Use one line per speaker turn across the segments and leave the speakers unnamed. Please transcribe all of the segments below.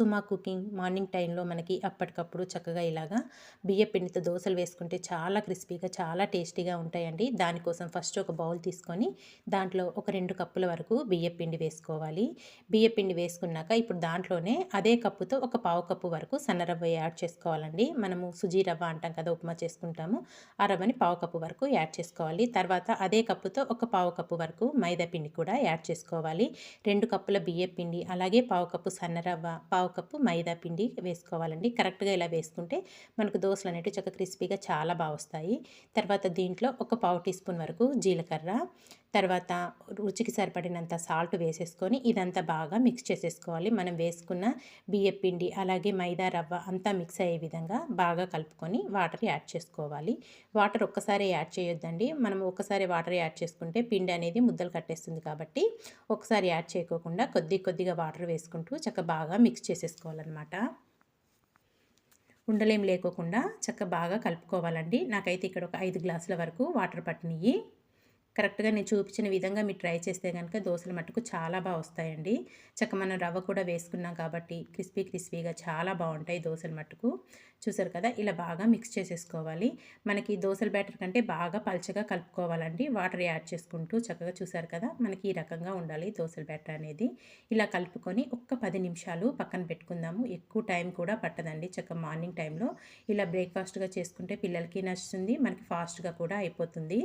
సుమా cooking morning టైంలో మనకి అప్పటికప్పుడు చక్కగా ఇలాగా బియ్య పిండితో దోశలు వేసుకుంటే చాలా క్రిస్పీగా చాలా టేస్టీగా ఉంటాయండి. దానికోసం ఫస్ట్ ఒక బౌల్ తీసుకొని దాంట్లో ఒక రెండు కప్పుల వరకు బియ్య పిండి వేసుకోవాలి. బియ్య పిండి వేసుకున్నాక ఇప్పుడు దాంట్లోనే అదే కప్పుతో ఒక పావు కప్పు వరకు సన్న రవ్వ యాడ్ చేసుకోవాలండి. మనము సుజీ రవ్వ అంటాం కదా ఉప్మా చేసుకుంటాము. ఆ రవ్వని పావు కప్పు వరకు యాడ్ చేసుకోవాలి. తర్వాత అదే కప్పుతో ఒక పావు కప్పు వరకు మైదా పిండి కూడా యాడ్ చేసుకోవాలి. రెండు కప్పుల బియ్య పిండి అలాగే పావు కప్పు సన్నరవ్వ పావు కప్పు మైదా పిండి వేసుకోవాలండి. కరెక్ట్గా ఇలా వేసుకుంటే మనకు దోశలు అనేవి చక్కగా క్రిస్పీగా చాలా బాగా వస్తాయి. తర్వాత దీంట్లో ఒక పావు టీ స్పూన్ వరకు జీలకర్ర తర్వాత రుచికి సరిపడినంత సాల్ట్ వేసేసుకొని ఇదంతా బాగా మిక్స్ చేసేసుకోవాలి. మనం వేసుకున్న బియ్య పిండి అలాగే మైదా రవ్వ అంతా మిక్స్ అయ్యే విధంగా బాగా కలుపుకొని వాటర్ యాడ్ చేసుకోవాలి. వాటర్ ఒక్కసారి యాడ్ చేయొద్దండి. మనం ఒక్కసారి వాటర్ యాడ్ చేసుకుంటే పిండి అనేది ముద్దలు కట్టేస్తుంది కాబట్టి ఒకసారి యాడ్ చేయకోకుండా కొద్ది కొద్దిగా వాటర్ వేసుకుంటూ చక్క బాగా మిక్స్ చేసేసుకోవాలన్నమాట ఉండలేం లేకోకుండా చక్క బాగా కలుపుకోవాలండి. నాకైతే ఇక్కడ ఒక ఐదు గ్లాసుల వరకు వాటర్ పట్టినవి కరెక్ట్గా నేను చూపించిన విధంగా మీరు ట్రై చేస్తే కనుక దోశలు మట్టుకు చాలా బాగా వస్తాయండి. చక్క మనం రవ్వ కూడా వేసుకున్నాం కాబట్టి క్రిస్పీ క్రిస్పీగా చాలా బాగుంటాయి దోశలు మట్టుకు చూసారు కదా ఇలా బాగా మిక్స్ చేసేసుకోవాలి. మనకి దోశల బ్యాటర్ కంటే బాగా పల్చగా కలుపుకోవాలండి. వాటర్ యాడ్ చేసుకుంటూ చక్కగా చూసారు కదా మనకి ఈ రకంగా ఉండాలి దోశల బ్యాటర్ అనేది. ఇలా కలుపుకొని ఒక్క పది నిమిషాలు పక్కన పెట్టుకుందాము. ఎక్కువ టైం కూడా పట్టదండి. చక్క మార్నింగ్ టైంలో ఇలా బ్రేక్ఫాస్ట్గా చేసుకుంటే పిల్లలకి నచ్చుతుంది మనకి ఫాస్ట్గా కూడా అయిపోతుంది.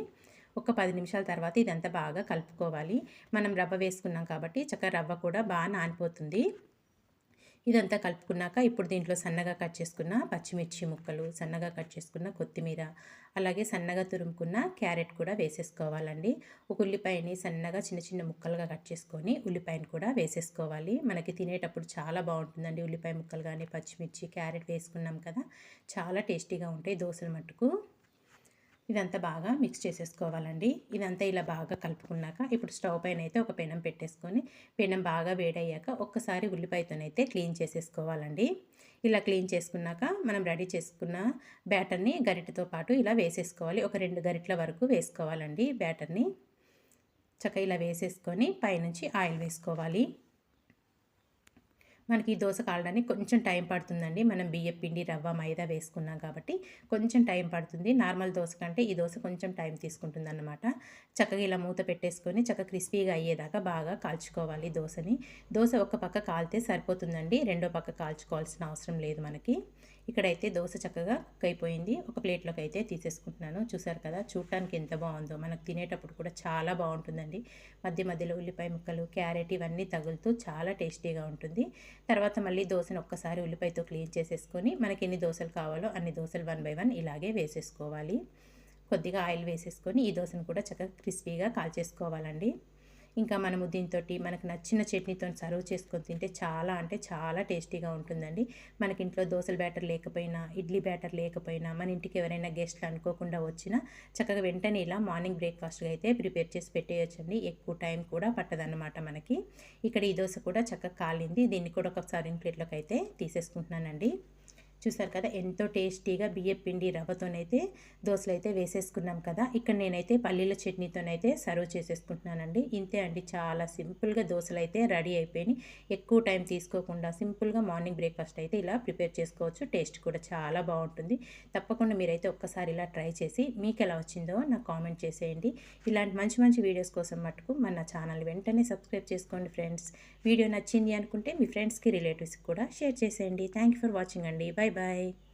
ఒక పది నిమిషాల తర్వాత ఇదంతా బాగా కలుపుకోవాలి. మనం రవ్వ వేసుకున్నాం కాబట్టి చక్కగా రవ్వ కూడా బాగా నానిపోతుంది. ఇదంతా కలుపుకున్నాక ఇప్పుడు దీంట్లో సన్నగా కట్ చేసుకున్న పచ్చిమిర్చి ముక్కలు సన్నగా కట్ చేసుకున్న కొత్తిమీర అలాగే సన్నగా తురుముకున్న క్యారెట్ కూడా వేసేసుకోవాలండి. ఒక ఉల్లిపాయని సన్నగా చిన్న చిన్న ముక్కలుగా కట్ చేసుకొని ఉల్లిపాయని కూడా వేసేసుకోవాలి. మనకి తినేటప్పుడు చాలా బాగుంటుందండి ఉల్లిపాయ ముక్కలు కానీ పచ్చిమిర్చి క్యారెట్ వేసుకున్నాం కదా చాలా టేస్టీగా ఉంటాయి దోశల మట్టుకు. ఇదంతా బాగా మిక్స్ చేసేసుకోవాలండి. ఇదంతా ఇలా బాగా కలుపుకున్నాక ఇప్పుడు స్టవ్ పైన అయితే ఒక పెనం పెట్టేసుకొని పెనం బాగా వేడయ్యాక ఒక్కసారి ఉల్లిపాయతోనైతే క్లీన్ చేసేసుకోవాలండి. ఇలా క్లీన్ చేసుకున్నాక మనం రెడీ చేసుకున్న బ్యాటర్ని గరిటతో పాటు ఇలా వేసేసుకోవాలి. ఒక రెండు గరిటల వరకు వేసుకోవాలండి బ్యాటర్ని. చక్క ఇలా వేసేసుకొని పైనుంచి ఆయిల్ వేసుకోవాలి. మనకి ఈ దోశ కాలడానికి కొంచెం టైం పడుతుందండి. మనం బియ్యం పిండి రవ్వ మైదా వేసుకున్నాం కాబట్టి కొంచెం టైం పడుతుంది. నార్మల్ దోశ కంటే ఈ దోశ కొంచెం టైం తీసుకుంటుంది అన్నమాట చక్కగా ఇలా మూత పెట్టేసుకొని చక్కగా క్రిస్పీగా అయ్యేదాకా బాగా కాల్చుకోవాలి దోశని దోశ ఒక పక్క కాలితే సరిపోతుందండి. రెండో పక్క కాల్చుకోవాల్సిన అవసరం లేదు మనకి. ఇక్కడైతే దోశ చక్కగా కుక్ అయిపోయింది ఒక ప్లేట్లోకి అయితే తీసేసుకుంటున్నాను. చూసారు కదా చూడటానికి ఎంత బాగుందో. మనకు తినేటప్పుడు కూడా చాలా బాగుంటుందండి. మధ్య మధ్యలో ఉల్లిపాయ ముక్కలు క్యారెట్ ఇవన్నీ తగులుతూ చాలా టేస్టీగా ఉంటుంది. తర్వాత మళ్ళీ దోశను ఒక్కసారి ఉల్లిపాయతో క్లీన్ చేసేసుకొని మనకి ఎన్ని దోశలు కావాలో అన్ని దోశలు వన్ బై వన్ ఇలాగే వేసేసుకోవాలి. కొద్దిగా ఆయిల్ వేసేసుకొని ఈ దోశను కూడా చక్కగా క్రిస్పీగా కాల్చేసుకోవాలండి. ఇంకా మనము దీంతో మనకు నచ్చిన చట్నీతో సర్వ్ చేసుకొని తింటే చాలా అంటే చాలా టేస్టీగా ఉంటుందండి. మనకి ఇంట్లో దోశల బ్యాటర్ లేకపోయినా ఇడ్లీ బ్యాటర్ లేకపోయినా మన ఇంటికి ఎవరైనా గెస్ట్లు అనుకోకుండా వచ్చినా చక్కగా వెంటనే ఇలా మార్నింగ్ బ్రేక్ఫాస్ట్గా అయితే ప్రిపేర్ చేసి పెట్టేయచ్చండి. ఎక్కువ టైం కూడా పట్టదన్నమాట మనకి. ఇక్కడ ఈ దోశ కూడా చక్కగా కాలింది. దీన్ని కూడా ఒకసారి ప్లేట్లోకి అయితే తీసేసుకుంటున్నానండి. చూసారు కదా ఎంతో టేస్టీగా బియ్యం పిండి రవ్వతోనైతే దోశలు అయితే వేసేసుకున్నాం కదా. ఇక్కడ నేనైతే పల్లీల చట్నీతోనైతే సర్వ్ చేసేసుకుంటున్నానండి. ఇంతే అండి చాలా సింపుల్గా దోశలు అయితే రెడీ అయిపోయినాయి. ఎక్కువ టైం తీసుకోకుండా సింపుల్గా మార్నింగ్ బ్రేక్ఫాస్ట్ అయితే ఇలా ప్రిపేర్ చేసుకోవచ్చు. టేస్ట్ కూడా చాలా బాగుంటుంది. తప్పకుండా మీరైతే ఒక్కసారి ఇలా ట్రై చేసి మీకు ఎలా వచ్చిందో నాకు కామెంట్ చేసేయండి. ఇలాంటి మంచి మంచి వీడియోస్ కోసం మటుకు మన ఛానల్ వెంటనే సబ్స్క్రైబ్ చేసుకోండి ఫ్రెండ్స్. వీడియో నచ్చింది అనుకుంటే మీ ఫ్రెండ్స్కి రిలేటివ్స్కి కూడా షేర్ చేసేయండి. థ్యాంక్ ఫర్ వాచింగ్ అండి. బై. Bye-bye.